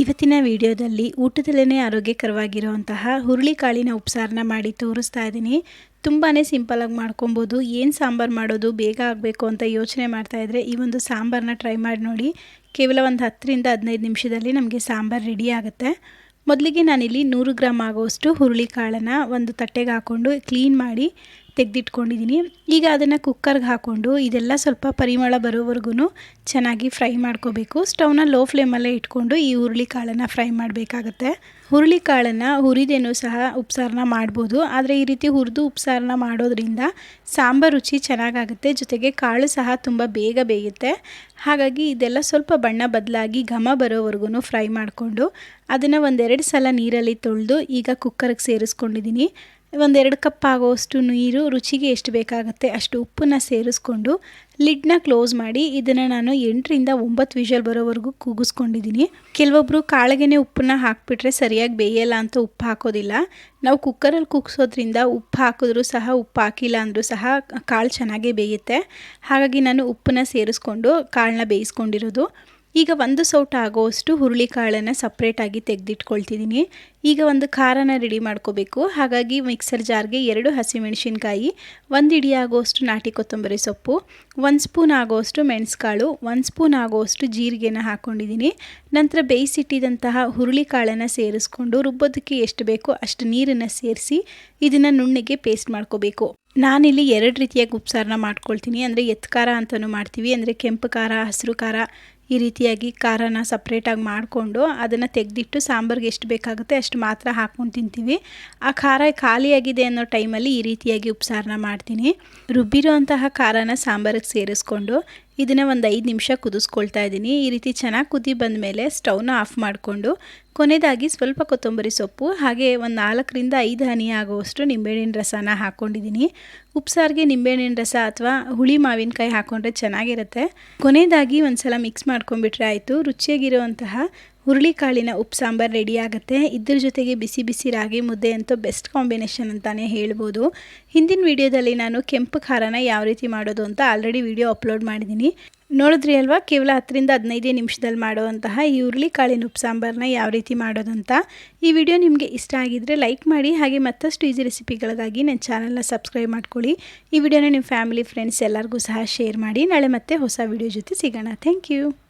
ಇವತ್ತಿನ ವಿಡಿಯೋದಲ್ಲಿ ಊಟದಲ್ಲೇ ಆರೋಗ್ಯಕರವಾಗಿರುವಂತಹ ಹುರುಳಿಕಾಳಿನ ಉಪಸಾರನ ಮಾಡಿ ತೋರಿಸ್ತಾ ಇದ್ದೀನಿ. ತುಂಬಾ ಸಿಂಪಲಾಗಿ ಮಾಡ್ಕೊಬೋದು. ಏನು ಸಾಂಬಾರು ಮಾಡೋದು ಬೇಗ ಆಗಬೇಕು ಅಂತ ಯೋಚನೆ ಮಾಡ್ತಾ ಇದ್ದರೆ ಈ ಒಂದು ಸಾಂಬಾರನ್ನ ಟ್ರೈ ಮಾಡಿ ನೋಡಿ. ಕೇವಲ ಒಂದು ಹತ್ತರಿಂದ ಹದಿನೈದು ನಿಮಿಷದಲ್ಲಿ ನಮಗೆ ಸಾಂಬಾರು ರೆಡಿ ಆಗುತ್ತೆ. ಮೊದಲಿಗೆ ನಾನಿಲ್ಲಿ ನೂರು ಗ್ರಾಮ್ ಹುರುಳಿ ಹುರುಳಿಕಾಳನ್ನು ಒಂದು ತಟ್ಟೆಗೆ ಹಾಕ್ಕೊಂಡು ಕ್ಲೀನ್ ಮಾಡಿ ತೆಗೆದಿಟ್ಕೊಂಡಿದ್ದೀನಿ. ಈಗ ಅದನ್ನು ಕುಕ್ಕರ್ಗೆ ಹಾಕ್ಕೊಂಡು ಇದೆಲ್ಲ ಸ್ವಲ್ಪ ಪರಿಮಳ ಬರೋವರೆಗೂ ಚೆನ್ನಾಗಿ ಫ್ರೈ ಮಾಡ್ಕೋಬೇಕು. ಸ್ಟವ್ನ ಲೋ ಫ್ಲೇಮಲ್ಲೇ ಇಟ್ಕೊಂಡು ಈ ಹುರುಳಿಕಾಳನ್ನು ಫ್ರೈ ಮಾಡಬೇಕಾಗತ್ತೆ. ಹುರುಳಿಕಾಳನ್ನು ಹುರಿದೇನೂ ಸಹ ಉಪ್ಸಾರನ ಮಾಡ್ಬೋದು. ಆದರೆ ಈ ರೀತಿ ಹುರಿದು ಉಪ್ಸಾರನ ಮಾಡೋದ್ರಿಂದ ಸಾಂಬಾರು ರುಚಿ ಚೆನ್ನಾಗಾಗುತ್ತೆ. ಜೊತೆಗೆ ಕಾಳು ಸಹ ತುಂಬ ಬೇಗ ಬೇಯುತ್ತೆ. ಹಾಗಾಗಿ ಇದೆಲ್ಲ ಸ್ವಲ್ಪ ಬಣ್ಣ ಬದಲಾಗಿ ಘಮ ಬರೋವರೆಗೂ ಫ್ರೈ ಮಾಡಿಕೊಂಡು ಅದನ್ನು ಒಂದೆರಡು ಸಲ ನೀರಲ್ಲಿ ತೊಳೆದು ಈಗ ಕುಕ್ಕರ್ಗೆ ಸೇರಿಸ್ಕೊಂಡಿದ್ದೀನಿ. ಒಂದೆರಡು ಕಪ್ ಆಗೋಷ್ಟು ನೀರು, ರುಚಿಗೆ ಎಷ್ಟು ಬೇಕಾಗುತ್ತೆ ಅಷ್ಟು ಉಪ್ಪನ್ನು ಸೇರಿಸ್ಕೊಂಡು ಲಿಡ್ನ ಕ್ಲೋಸ್ ಮಾಡಿ ಇದನ್ನು ನಾನು ಎಂಟರಿಂದ ಒಂಬತ್ತು ವಿಷಲ್ ಬರೋವರೆಗೂ ಕೂಗಿಸ್ಕೊಂಡಿದ್ದೀನಿ. ಕೆಲವೊಬ್ಬರು ಕಾಳಿಗೆನೆ ಉಪ್ಪನ್ನ ಹಾಕಿಬಿಟ್ರೆ ಸರಿಯಾಗಿ ಬೇಯಲ್ಲ ಅಂತ ಉಪ್ಪು ಹಾಕೋದಿಲ್ಲ. ನಾವು ಕುಕ್ಕರಲ್ಲಿ ಕುಗ್ಸೋದ್ರಿಂದ ಉಪ್ಪು ಹಾಕಿದ್ರೂ ಸಹ, ಉಪ್ಪು ಹಾಕಿಲ್ಲ ಅಂದರೂ ಸಹ ಕಾಳು ಚೆನ್ನಾಗೇ ಬೇಯುತ್ತೆ. ಹಾಗಾಗಿ ನಾನು ಉಪ್ಪನ್ನ ಸೇರಿಸ್ಕೊಂಡು ಕಾಳನ್ನ ಬೇಯಿಸ್ಕೊಂಡಿರೋದು. ಈಗ ಒಂದು ಸೌಟ ಆಗೋವಷ್ಟು ಹುರುಳಿಕಾಳನ್ನು ಸಪ್ರೇಟಾಗಿ ತೆಗೆದಿಟ್ಕೊಳ್ತಿದ್ದೀನಿ ಈಗ ಒಂದು ಖಾರನ ರೆಡಿ ಮಾಡ್ಕೋಬೇಕು. ಹಾಗಾಗಿ ಮಿಕ್ಸರ್ ಜಾರ್ಗೆ ಎರಡು ಹಸಿಮೆಣಸಿನ್ಕಾಯಿ, ಒಂದು ಇಡಿ ಆಗೋಷ್ಟು ನಾಟಿ ಕೊತ್ತಂಬರಿ ಸೊಪ್ಪು, ಒಂದು ಸ್ಪೂನ್ ಆಗೋವಷ್ಟು ಮೆಣಸುಕಾಳು, ಒಂದು ಸ್ಪೂನ್ ಆಗೋವಷ್ಟು ಜೀರಿಗೆನ ಹಾಕ್ಕೊಂಡಿದ್ದೀನಿ ನಂತರ ಬೇಯಿಸಿಟ್ಟಿದಂತಹ ಹುರುಳಿಕಾಳನ್ನು ಸೇರಿಸ್ಕೊಂಡು ರುಬ್ಬೋದಕ್ಕೆ ಎಷ್ಟು ಬೇಕೋ ಅಷ್ಟು ನೀರನ್ನು ಸೇರಿಸಿ ಇದನ್ನು ನುಣ್ಣಗೆ ಪೇಸ್ಟ್ ಮಾಡ್ಕೋಬೇಕು. ನಾನಿಲ್ಲಿ ಎರಡು ರೀತಿಯ ಉಪ್ಸಾರನ ಮಾಡ್ಕೊಳ್ತೀನಿ. ಅಂದರೆ ಎತ್ತು ಖಾರ ಅಂತಲೂ ಮಾಡ್ತೀವಿ. ಅಂದರೆ ಕೆಂಪು ಖಾರ, ಹಸಿರು ಖಾರ ಈ ರೀತಿಯಾಗಿ ಖಾರನ ಸಪ್ರೇಟಾಗಿ ಮಾಡಿಕೊಂಡು ಅದನ್ನು ತೆಗೆದಿಟ್ಟು ಸಾಂಬಾರ್ಗೆ ಎಷ್ಟು ಬೇಕಾಗುತ್ತೆ ಅಷ್ಟು ಮಾತ್ರ ಹಾಕ್ಕೊಂಡು ತಿಂತೀವಿ. ಆ ಖಾರ ಖಾಲಿಯಾಗಿದೆ ಅನ್ನೋ ಟೈಮಲ್ಲಿ ಈ ರೀತಿಯಾಗಿ ಉಪ್ಸಾರನ ಮಾಡ್ತೀನಿ. ರುಬ್ಬಿರೋ ಅಂತಹ ಖಾರನ ಸಾಂಬಾರಿಗೆ ಸೇರಿಸ್ಕೊಂಡು ಇದನ್ನು ಒಂದು ಐದು ನಿಮಿಷ ಕುದಿಸ್ಕೊಳ್ತಾ ಇದ್ದೀನಿ ಈ ರೀತಿ ಚೆನ್ನಾಗಿ ಕುದಿ ಬಂದ ಮೇಲೆ ಸ್ಟವ್ನ ಆಫ್ ಮಾಡಿಕೊಂಡು ಕೊನೆಯದಾಗಿ ಸ್ವಲ್ಪ ಕೊತ್ತಂಬರಿ ಸೊಪ್ಪು ಹಾಗೆ ಒಂದು ನಾಲ್ಕರಿಂದ ಐದು ಹನಿ ಆಗುವಷ್ಟು ನಿಂಬೆಹಣ್ಣಿನ ರಸನ ಹಾಕ್ಕೊಂಡಿದ್ದೀನಿ ಉಪ್ಸಾರಿಗೆ ನಿಂಬೆಹಣ್ಣಿನ ರಸ ಅಥವಾ ಹುಳಿ ಮಾವಿನಕಾಯಿ ಹಾಕ್ಕೊಂಡ್ರೆ ಚೆನ್ನಾಗಿರುತ್ತೆ. ಕೊನೆಯದಾಗಿ ಒಂದು ಸಲ ಮಿಕ್ಸ್ ಮಾಡ್ಕೊಂಡ್ಬಿಟ್ರೆ ಆಯಿತು. ರುಚಿಯಾಗಿರುವಂತಹ ಹುರುಳಿಕಾಳಿನ ಉಪ್ಪು, ಸಾಂಬಾರು ರೆಡಿ ಆಗುತ್ತೆ. ಇದ್ರ ಜೊತೆಗೆ ಬಿಸಿ ಬಿಸಿ ರಾಗಿ ಮುದ್ದೆ ಅಂತೂ ಬೆಸ್ಟ್ ಕಾಂಬಿನೇಷನ್ ಅಂತಲೇ ಹೇಳ್ಬೋದು. ಹಿಂದಿನ ವಿಡಿಯೋದಲ್ಲಿ ನಾನು ಕೆಂಪು ಖಾರನ ಯಾವ ರೀತಿ ಮಾಡೋದು ಅಂತ ಆಲ್ರೆಡಿ ವಿಡಿಯೋ ಅಪ್ಲೋಡ್ ಮಾಡಿದ್ದೀನಿ. ನೋಡಿದ್ರಿ ಅಲ್ವಾ? ಕೇವಲ ಹತ್ತರಿಂದ ಹದಿನೈದೇ ನಿಮಿಷದಲ್ಲಿ ಮಾಡುವಂತಹ ಈ ಹುರುಳಿಕಾಳಿನ ಉಪ್ಪು ಸಾಂಬಾರನ್ನ ಯಾವ ರೀತಿ ಮಾಡೋದಂತ. ಈ ವಿಡಿಯೋ ನಿಮಗೆ ಇಷ್ಟ ಆಗಿದ್ದರೆ ಲೈಕ್ ಮಾಡಿ, ಹಾಗೆ ಮತ್ತಷ್ಟು ಈಸಿ ರೆಸಿಪಿಗಳಿಗಾಗಿ ನನ್ನ ಚಾನಲ್ನ ಸಬ್ಸ್ಕ್ರೈಬ್ ಮಾಡ್ಕೊಳ್ಳಿ. ಈ ವಿಡಿಯೋನ ನಿಮ್ಮ ಫ್ಯಾಮಿಲಿ, ಫ್ರೆಂಡ್ಸ್ ಎಲ್ಲರಿಗೂ ಸಹ ಶೇರ್ ಮಾಡಿ. ನಾಳೆ ಮತ್ತೆ ಹೊಸ ವಿಡಿಯೋ ಜೊತೆ ಸಿಗೋಣ. Thank you.